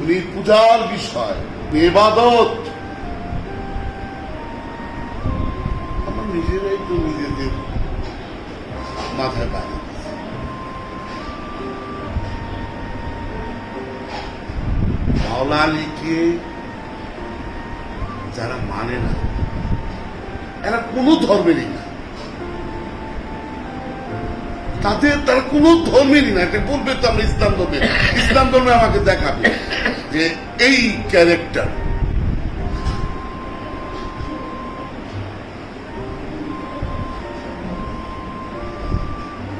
উনি পূজার বিষয় এবাদত আমরা নিজেরাই তো নিজেদের মাথায় বাড়ি মাওলা আলীকে যারা মানে না, এরা কোনো ধর্মেরই না। তাদের, তারা কোন ধর্মেরই না। এটা বলবে তো আমরা ইসলাম ধর্মে। ইসলাম ধর্মে আমাকে দেখাবে। যে এই ক্যারেক্টার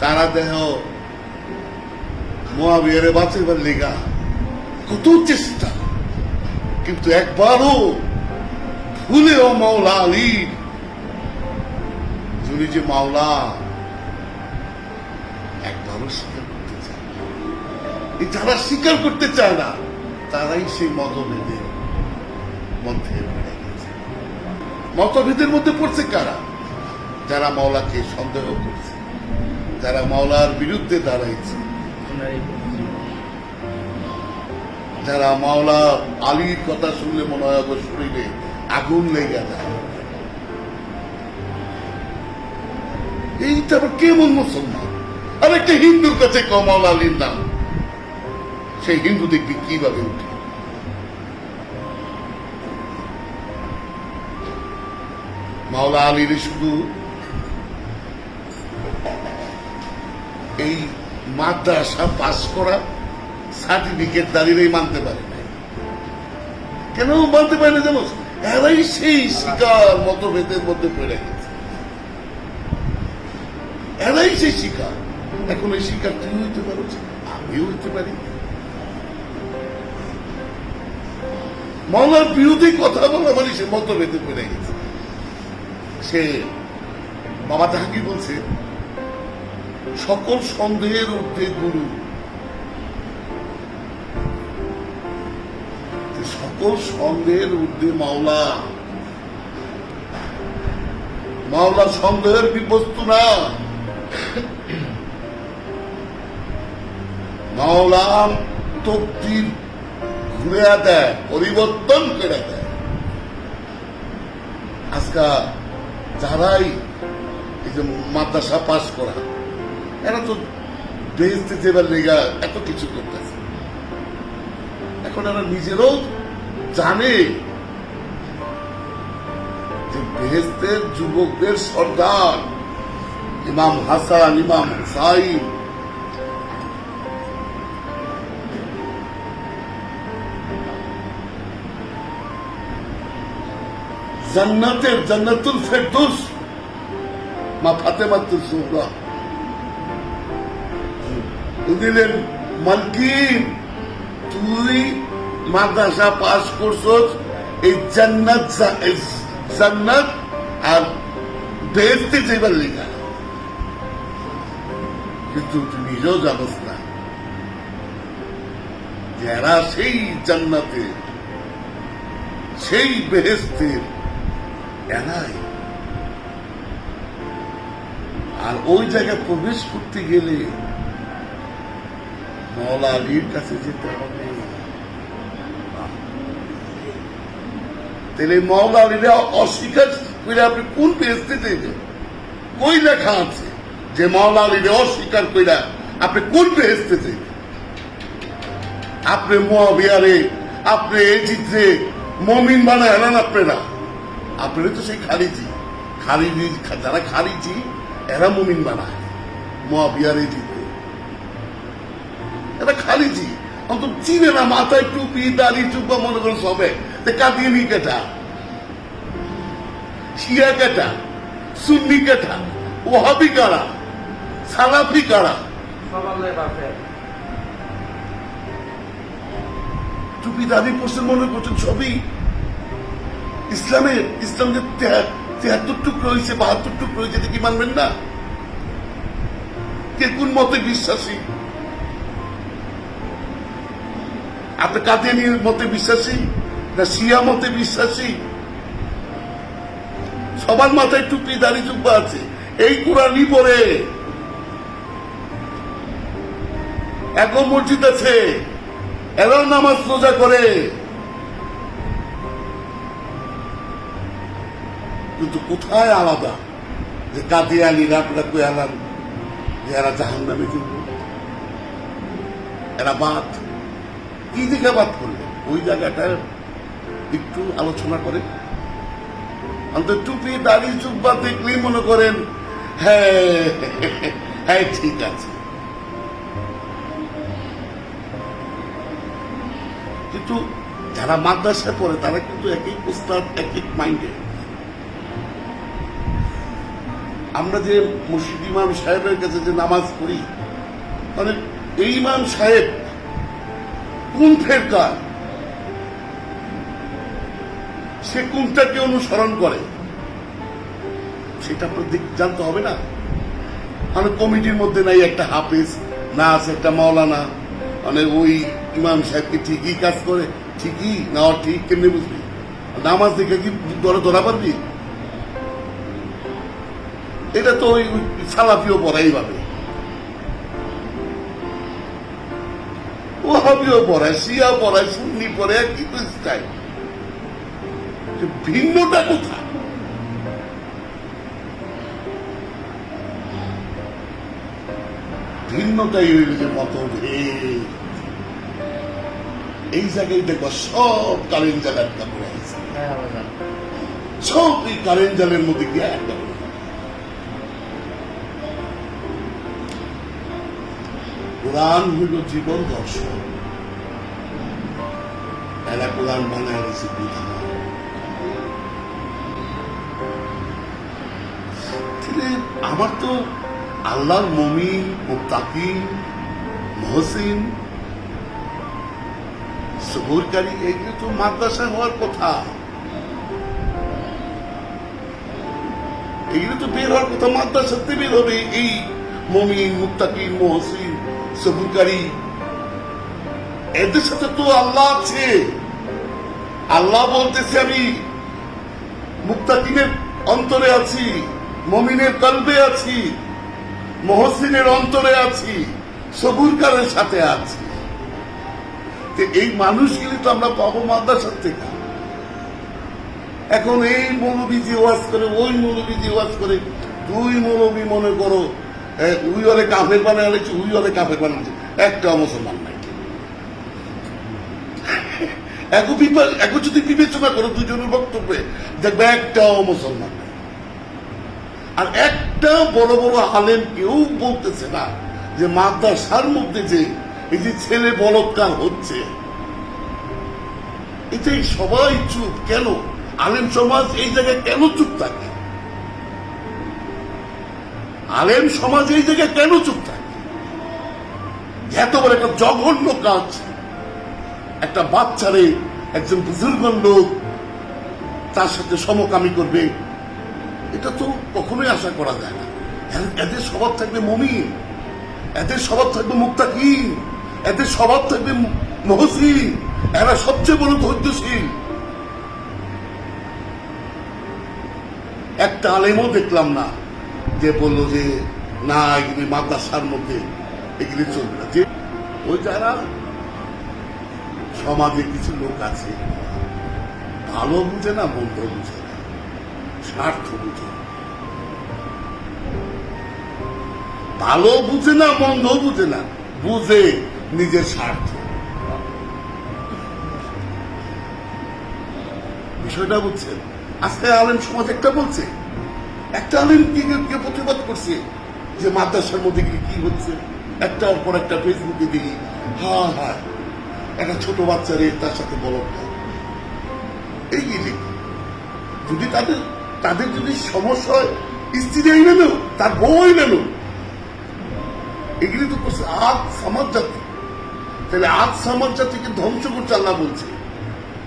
তারা দেহ মহাবীরে বাঁচিবার লেগা। কত চেষ্টা। কিন্তু একবারও ভুলেও মাওলা আলীর যিনি যে মাওলা, একবারও স্বীকার করতে চায় না। এই যারা স্বীকার করতে চায় না। তারাই সেই মতভেদের মধ্যে পড়ে গেছে। মতভেদের মধ্যে পড়ছে কারা? যারা মাওলাকে সন্দেহ করছে, যারা মাওলার বিরুদ্ধে দাঁড়াইছে, যারা মাওলা আলীর কথা শুনলে মনে হয় শরীরে আগুন লেগে যায়। এইটা আবার কেমন মুসলমান? আর একটা হিন্দুর কাছে কমাল আলীর নাম। সেই হিন্দু দেখবি কীভাবে উঠে। মাওলা আলীর শুধু এই মাদ্রাসা পাস করা সার্টিফিকেট দাঁড়িয়েই মানতে পারে কেন মানতে পারে না জানো? এরাই সেই শিকার মতভেদের মধ্যে পড়ে গেছে। এরাই সেই শিকার। এখন এই শিকার তুই হইতে পারো? আমিও হইতে পারি। মাওলার বিরুদ্ধে কথা বলা মানে সে মতভেদে পড়ে গেছে। সে বাবা তাহাকে বলছে? সকল সন্দেহের ঊর্ধ্বে গুরু। সকল সন্দেহের ঊর্ধ্বে মাওলা। মাওলা সন্দেহের বিবস্তু না। মাওলা তকদির ঘুরে দেয় পরিবর্তন করে দেয় আজকা যারাই এই যে মাদ্রাসা পাশ করা, এরা তো বেহেস্তে যেবার লেগা এত কিছু করতেছে। এখন এরা নিজেরাও জানে যে বেহেস্তের যুবকদের সর্দার ইমাম হাসান, ইমাম হুসাইন জান্নাতের জান্নাতুল ফেরদৌস। মা ফাতেমাতুল সুহরা দিলেন মালকিন, তুই মাদ্রাসা পাস করছস, এই জান্নাত জান্নাত আর বেহেস্তে যাইবার লিগা। কিন্তু তুই নিজেও জানোস না যারা সেই জান্নাতে সেই বেহেস্তের এরাই আর ওই জায়গায় প্রবেশ করতে গেলে মৌলা আলীর কাছে যেতে হবে। তাহলে মৌলা অস্বীকার করে আপনি কোন চাইবেন কই লেখা আছে যে মৌলা অস্বীকার কইরা আপনি কোন চাইবেন আপনি মহাবিহারে, আপনি এই চিত্রে মমিন বানায় হেলান আপনারা। আপনারা তো সেই খারিজি খারিজি যারা খারিজি এরা মমিন মহাবিহারে খালিজি। অন্তত চিনে না, মাথায় টুপি, দাড়ি মনে করেন সবে। কেটা? শিয়া কেটা? সুন্নি কেটা? ওহাবি কারা? সালাফি কারা? টুপি, দাড়ি পড়ছেন মনে করছেন সবই ইসলামের ইসলাম যে তেহাত্তর টুকরো হয়েছে বাহাত্তর টুকরো হয়েছে এটা কি মানবেন না? কে কোন মতে বিশ্বাসী? আপনি কাদিয়ানির মতে বিশ্বাসী না শিয়া মতে বিশ্বাসী? সবার মাথায় টুপি, দাড়ি চুপা আছে। এই কোরআনই পরে এক মসজিদ আছে এরাও নামাজ রোজা করে। কিন্তু কোথায় আলাদা? যে কাদিয়ানিরা আপনারা আলাম? যে এরা জাহান নামে কিন্তু এরা বাদ। কি দিকে বাদ করলে? ওই জায়গাটা একটু আলোচনা করে অন্তত টুপি, দাড়ি চুপবা দেখলেই মনে করেন হ্যাঁ হ্যাঁ ঠিক আছে। কিন্তু যারা মাদ্রাসায় পড়ে, তারা কিন্তু একই প্রস্তাব একই মাইন্ডে। আমরা যে মুর্শিদ ইমাম সাহেবের কাছে যে নামাজ পড়ি মানে এই ইমাম সাহেব কোন ফেরকার? সে কোনটাকে অনুসরণ করে? সেটা আপনার জানতে হবে না। মানে কমিটির মধ্যে নাই, একটা হাফিজ, না আছে একটা মাওলানা। মানে ওই ইমাম সাহেবকে ঠিকই কাজ করে? ঠিকই? না ঠিক কেমনি বুঝবি? নামাজ দেখে কি ধরা পারবি? এটা তো ওই সালাফিও পড়াই পাবে ও হাবিও পড়ায় শিয়া পড়ায় সুন্নি পড়ে একই তো স্টাইল ভিন্নটা কোথায় ভিন্নতাই হইল যে মতভেদ। এই জায়গায় দেখো সব কারেন্ট জালের কাপড় আছে। হ্যাঁ সব এই কারেন্ট জালের মধ্যে গিয়ে একটা কোরআন হইল জীবন দর্শন। এরা কোরআন বানায় রয়েছে বিধান। আমার তো আল্লাহর মমিন মুক্তাকিম মহসিন, সবরকারী এগুলো তো মাদ্রাসায় হওয়ার কথা। এগুলো তো বের হওয়ার কথা, মাদ্রাসাতে বের হবে এই মমিন মুক্তাকিম মহসিন। সবরকারী। এদের সাথে তো আল্লাহ আছে। আল্লাহ বলতেছে আমি মুক্তাকিমের অন্তরে আছি, মমিনের কলবে আছি, মহসিনের অন্তরে আছি, সবুরকারের সাথে আছি। এই মানুষগুলি তো আমরা পাবো মাদ্রাসার থেকে। এখন এই মৌলবী যে ওয়াজ করে, ওই মৌলবী যে ওয়াজ করে, দুই মৌলবী মনে করো উই ওরে কাফের বানাচ্ছে উই ওরে কাফের বানাচ্ছে একটা মুসলমান নাই। বিপা- এখন যদি বিবেচনা করো দুজনের বক্তব্যে, দেখবে একটাও মুসলমান নাই। আর একটা বড় বড় আলেম কেউ বলতেছে না যে মাদ্রাসার মধ্যে যে এই যে ছেলে বলৎকার হচ্ছে, এটাই সবাই চুপ। কেন? আলেম সমাজ এই জায়গায় কেন চুপ থাকে? আলেম সমাজ এই জায়গায় কেন চুপ থাকে? এত বড় একটা জঘন্য কাজ। একটা বাচ্চারে একজন বুজুর্গ লোক তার সাথে সমকামী করবে, এটা তো কখনোই আশা করা যায় না। এদের স্বভাব থাকবে মমিন, এদের স্বভাব থাকবে মুক্তাকিন এদের স্বভাব থাকবে মহসিন, এরা সবচেয়ে বড় ধৈর্যশীল। একটা আলেমও দেখলাম না যে বলল যে, না, এগুলি মাদ্রাসার মধ্যে এগুলি চলবে না। যে ওই যারা সমাজে কিছু লোক আছে, ভালো বুঝে না, মন্দ বুঝে না, স্বার্থ বুঝে ভালো বুঝে না, মন্দ বুঝে না, বুঝে নিজের স্বার্থ। বিষয়টা বুঝছেন? আজকে আলেম সমাজ একটা বলছে একটা আলেম কি প্রতিবাদ করছে যে মাদ্রাসার মধ্যে কি কি হচ্ছে? একটার পর একটা ফেসবুকে দেখি হ্যাঁ হ্যাঁ একটা ছোট বাচ্চারে তার সাথে বলটা এই গিয়ে যদি তাদের তাদের যদি সমস্যা হয় স্ত্রী আইনে নেও তার বউ আইনে নেও এগুলি তো করছে আজ সমাজ জাতি তাহলে আজ সমাজ জাতিকে ধ্বংস করছে আল্লাহ বলছে।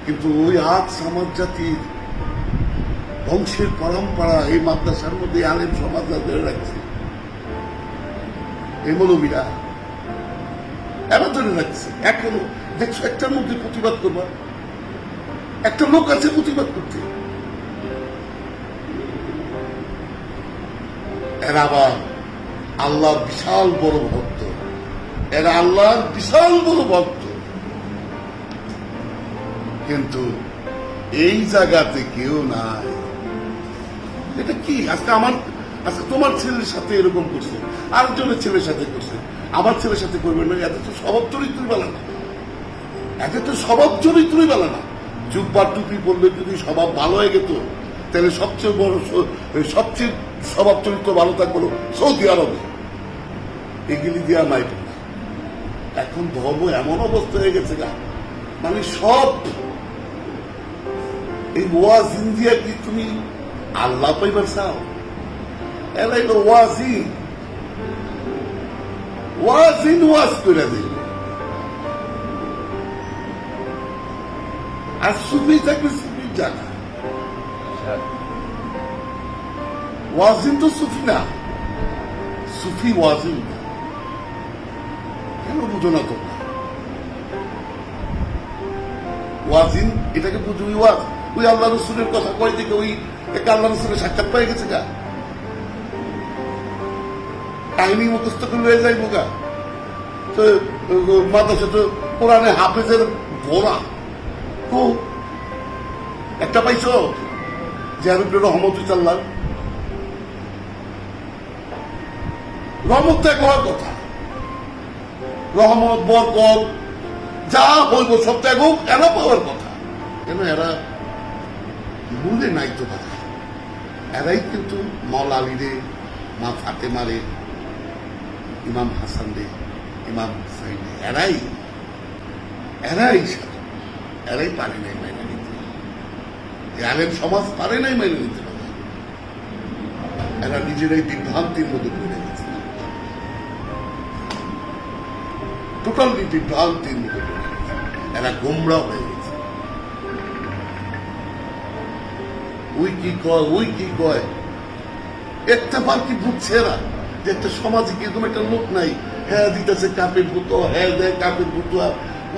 কিন্তু ওই আজ সমাজ জাতির বংশের পরম্পরা এই মাদ্রাসার মধ্যে আলেম সমাজ ধরে রাখছে। এই মৌলবীরা এরা ধরে রাখছে। এখনও দেখছ, একটার মধ্যে প্রতিবাদ করবা। একটা লোক আছে, প্রতিবাদ করতে এরা আবার আল্লাহ বিশাল বড় ভক্ত। এরা আল্লাহর বিশাল বড় ভক্ত। কিন্তু এই জায়গাতে কেউ নাই। এটা কি? আজকে আমার আজকে তোমার ছেলের সাথে এরকম করছে, আরেকজনের ছেলের সাথে করছে, আমার ছেলের সাথে করবে না এত তো স্বভাব চরিত্রই বেলা না। এত তো স্বভাব চরিত্রই বেলা না। জুব্বা টুপি পরলে যদি স্বভাব ভালো হয়ে গেত তাহলে সবচেয়ে বড় সবচেয়ে স্বভাব চরিত্র ভালো থাকল সৌদি আরবে। এগুলি দিয়া নাই এখন ধর্ম এমন অবস্থা হয়ে গেছে গা। মানে সব এই ওয়াজ ইন্ডিয়া কি তুমি আল্লাহ পাইবার চাও? এরা এলো ওয়াজি। ওয়াজিন ওয়াজ করে দিল। আর সুফি থাকবে সুফির জায়গা। ওয়াজিন তো সুফি না। সুফি ওয়াজিন কেন বুঝো না তোমরা? ওয়াজিন, এটাকে বুঝো ওই ওয়াজ। ওই আল্লাহ রসুলের কথা কয় দিকে ওই একটা আল্লাহ রসুলের সাক্ষাৎ পাই গেছে গা। কাহিনী মুখস্থ করে লয়ে যাইব গা। তো মাদ্রাসা তো কোরআনে হাফেজের ভোরা তো, একটা পাইছো? জাহারুদ্দ রহমতুল্লাহ রহমত ত্যাগ হওয়ার কথা। রহমত, বরকত, যা হইব সব ত্যাগ হোক, এরা পাওয়ার কথা। কেন এরা মূলে নাই তো কথা এরাই কিন্তু মৌলা আলী রে মা ফাতেমা রে ইমাম হাসান রে ইমাম হুসাইন এরাই এরাই এরাই পারে নাই মেনে নিতে। আলেম সমাজ পারে নাই মেনে নিতে পারে এরা নিজেরাই বিভ্রান্তির মধ্যে পড়ে গেছে। টোটালি বিভ্রান্তির মধ্যে পড়ে গেছে। এরা গোমরা হয়ে গেছে। ওই কি কয় ওই কি কয় একটা বার কি বুঝছে এরা? যে একটা সমাজে কীরকম একটা লোক নাই? হ্যাঁ দিতেছে কাপের ফতুয়া হ্যাঁ দেয় কাপের ফতুয়া,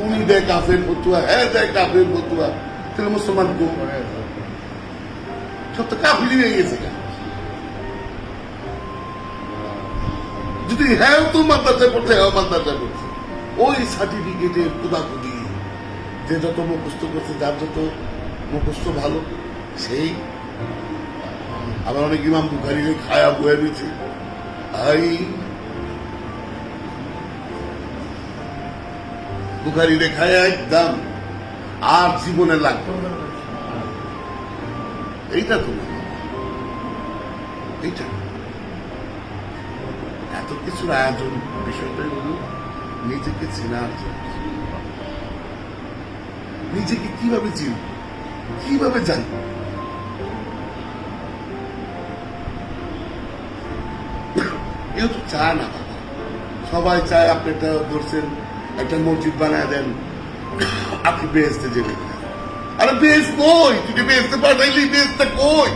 উনি দেয় কাপের ফতুয়া হ্যাঁ দেয় কাপের ফতুয়া। তাহলে মুসলমান কো? সব তো কাফিরি হয়ে গেছে যদি হ্যাঁ তো মাদ্রাসায় পড়তে হ্যাঁ মাদ্রাসায় পড়ছে ওই সার্টিফিকেটের কুদাকুদি যে যত মুখস্থ করছে, যার যত মুখস্থ ভালো, সেই আবার অনেক ইমাম বুখারি খায়া বয়ে দিচ্ছে আই। বুখারি রে খায়া একদম আর জীবনে লাগবে না। এইটা তো এইটা। এত কিছুর আয়োজন বিষয়টাই হলো নিজেকে চেনার জন্য। নিজেকে কীভাবে চিনব? কীভাবে জানব? কেউ তো চায় না। সবাই চায় আপনি একটা ধরছেন, একটা মসজিদ বানায় দেন, আপনি বেহেস্তে যাবেন আরে বেশ কই? তুই বেহেস্তে পাঠাইলি বেহেস্তে কই?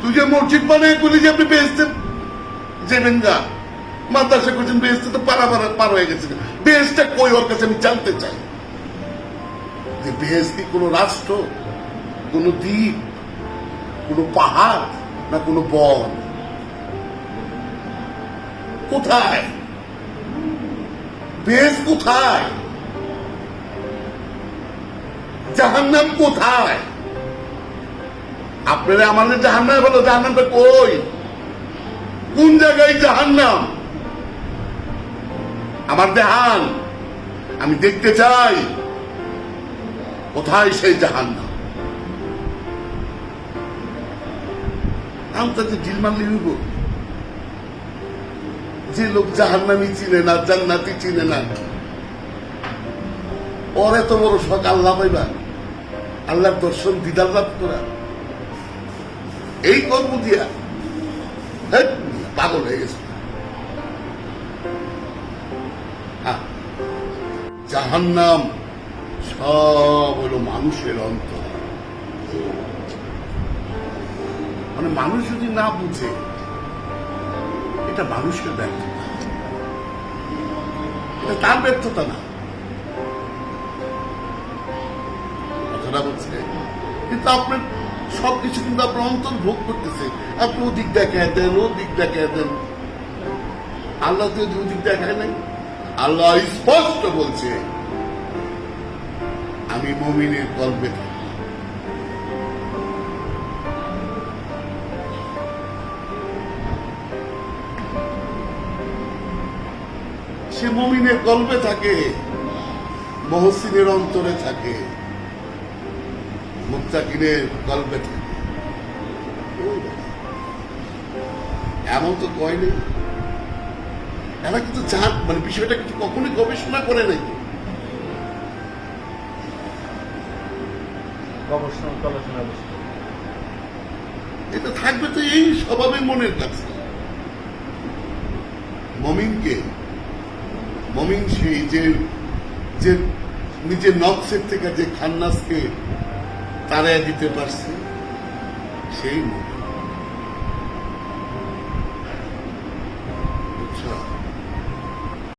তুই যে মসজিদ বানায় বলি যে আপনি বেহেস্তে যাবেন গা মাদ্রাসা করছেন, বেহেস্তে তো পারা পারা, পার হয়ে গেছে। বেহেস্টটা কই ওর কাছে আমি জানতে চাই? যে বেহেস্ত কি কোনো রাষ্ট্র, কোনো দ্বীপ, কোনো পাহাড়, না কোনো বন? কোথায়? বেশ কোথায়? জাহান্নাম কোথায়? আপনারা আমাদের জাহান্নাম বলো, জাহান্নামটা কই? কোন জায়গায় জাহান্নাম? আমার দেহান, আমি দেখতে চাই, কোথায় সেই জাহান্নাম? আমি তাতে ঢিল মারলে যে লোক জাহান্নামি চিনে না, জান্নাতি চিনে না। ওর এত বড় শখ আল্লাহ পাইবা? আল্লাহর দর্শন দিদার লাভ করা এই কর্ম দিয়া। পাগল হয়ে গেছে। জাহান্নাম সব হলো মানুষের অন্তর। মানে মানুষ যদি না বুঝে, এটা মানুষের এটা তার ব্যর্থতা না। কথাটা বলছে, কিন্তু আপনার সবকিছু কিন্তু আপনার অন্তর ভোগ করতেছে। আপনি ওদিক দেখায় দেন ও দিক দেখায় দেন। আল্লাহ তো ওদিক দেখায় নাই। আল্লাহ স্পষ্ট বলছে, আমি মমিনের কল্পে থাকি। সে মমিনের কল্পে থাকে মহসিনের অন্তরে থাকে মুক্তাকিনের কল্পে থাকে। এমন তো কয় নেই। এরা কিন্তু জান মানে বিষয়টা কিন্তু কখনোই গবেষণা করে নাই। এটা থাকবে তো এই স্বভাবে মনের কাছে মমিনকে মমিন সেই যে যে নিজের নকশের থেকে যে খান্নাসকে তারা দিতে পারছে সেই মমিন।